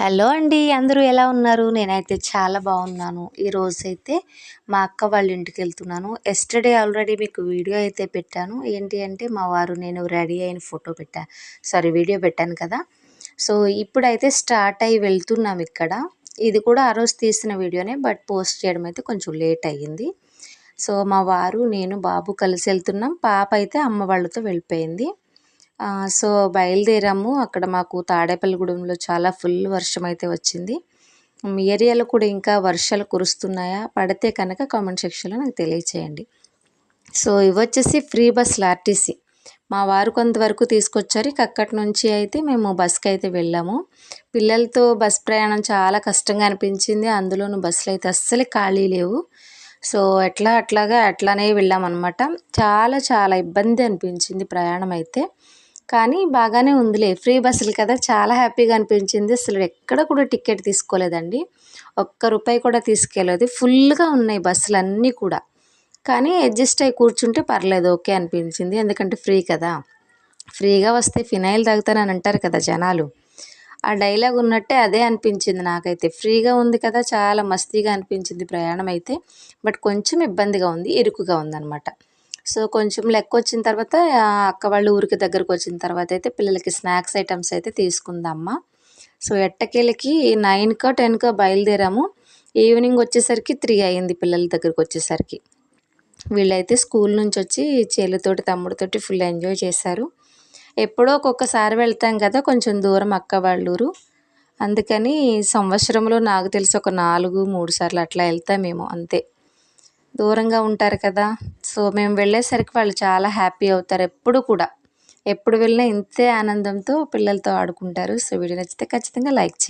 Hello అండి అందరూ ఎలా ఉన్నారు? నేనైతే చాలా బాగున్నాను. ఈరోజు అయితే మా అక్క వాళ్ళ ఇంటికి వెళ్తున్నాను. ఎస్టర్డే ఆల్రెడీ మీకు వీడియో అయితే పెట్టాను. ఏంటి అంటే మా వారు నేను రెడీ అయిన ఫోటో పెట్టా. సారీ వీడియో పెట్టాను కదా. సో ఇప్పుడైతే స్టార్ట్ అయ్యి వెళ్తున్నాం ఇక్కడ. ఇది కూడా ఆ రోజు తీసిన వీడియోనే బట్ పోస్ట్ చేయడం అయితే కొంచెం లేట్ అయ్యింది. సో మా వారు నేను బాబు కలిసి వెళ్తున్నాం. పాప అయితే అమ్మ వాళ్ళతో వెళ్ళిపోయింది. సో బయలుదేరాము. అక్కడ మాకు తాడేపల్లిగూడెంలో చాలా ఫుల్ వర్షం అయితే వచ్చింది. మీ ఏరియాలో కూడా ఇంకా వర్షాలు కురుస్తున్నాయా? పడితే కనుక కామెంట్ సెక్షన్లో నాకు తెలియచేయండి. సో ఇవి వచ్చేసి ఫ్రీ బస్సులు ఆర్టీసీ. మా వారు కొంతవరకు తీసుకొచ్చారు. ఇక అక్కడి నుంచి అయితే మేము బస్కి అయితే వెళ్ళాము. పిల్లలతో బస్ ప్రయాణం చాలా కష్టంగా అనిపించింది. అందులోనూ బస్సులు అయితే అస్సలు ఖాళీ లేవు. సో ఎట్లా అట్లాగా అట్లానే వెళ్ళామన్నమాట. చాలా చాలా ఇబ్బంది అనిపించింది ప్రయాణం అయితే. కానీ బాగానే ఉందిలే. ఫ్రీ బస్సులు కదా చాలా హ్యాపీగా అనిపించింది. అసలు ఎక్కడ కూడా టికెట్ తీసుకోలేదండి. ఒక్క రూపాయి కూడా తీసుకెళ్ళదు. ఫుల్గా ఉన్నాయి బస్సులు అన్నీ కూడా. కానీ అడ్జస్ట్ అయి కూర్చుంటే పర్లేదు ఓకే అనిపించింది. ఎందుకంటే ఫ్రీ కదా. ఫ్రీగా వస్తే ఫినాయిల్ తాగుతానని అంటారు కదా జనాలు. ఆ డైలాగ్ ఉన్నట్టే అదే అనిపించింది నాకైతే. ఫ్రీగా ఉంది కదా చాలా మస్తీగా అనిపించింది ప్రయాణం అయితే. బట్ కొంచెం ఇబ్బందిగా ఉంది ఇరుకుగా ఉందన్నమాట. సో కొంచెం లెక్క వచ్చిన తర్వాత అక్క వాళ్ళు ఊరికి దగ్గరకు వచ్చిన తర్వాత అయితే పిల్లలకి స్నాక్స్ ఐటమ్స్ అయితే తీసుకుందామ్మా. సో ఎట్టకేళ్ళకి నైన్కో టెన్కో బయలుదేరాము. ఈవినింగ్ వచ్చేసరికి త్రీ అయింది పిల్లల దగ్గరకు వచ్చేసరికి వీళ్ళైతే స్కూల్ నుంచి వచ్చి చేలుతోటి తమ్ముడితోటి ఫుల్ ఎంజాయ్ చేశారు. ఎప్పుడో ఒక్కొక్కసారి వెళ్తాం కదా కొంచెం దూరం అక్క వాళ్ళూరు. అందుకని సంవత్సరంలో నాకు తెలిసి ఒక నాలుగు మూడు సార్లు అట్లా వెళ్తామేమో అంతే. దూరంగా ఉంటారు కదా. సో మేము వెళ్ళేసరికి వాళ్ళు చాలా హ్యాపీ అవుతారు ఎప్పుడు కూడా. ఎప్పుడు వెళ్ళినా ఇంతే ఆనందంతో పిల్లలతో ఆడుకుంటారు. సో వీడియో నచ్చితే ఖచ్చితంగా లైక్ చేయండి.